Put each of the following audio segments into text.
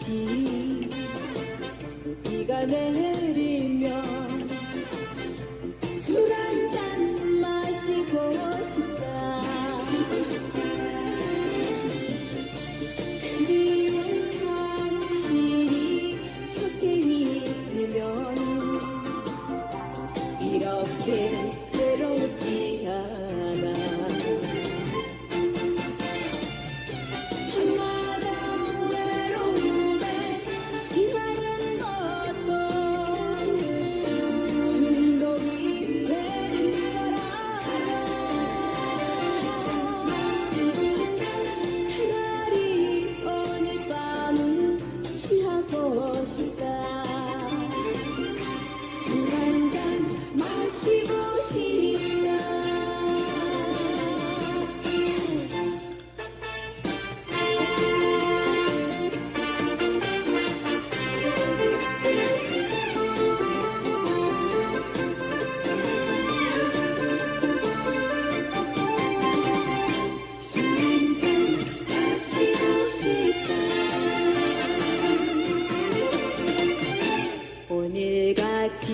비 비가 내리면 술 한 잔 마시고 싶다. 그리운 당신이 곁에 있으면 이렇게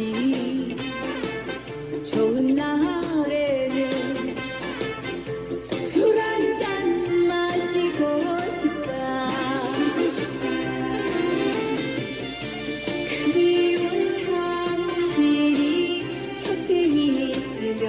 이 좋은 날에는 술 한 잔 마시고 싶다. 그리운 당신이 곁에 있으면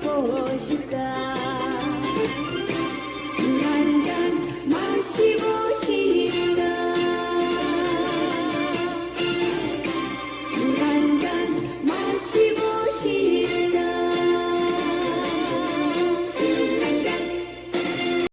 святого життя.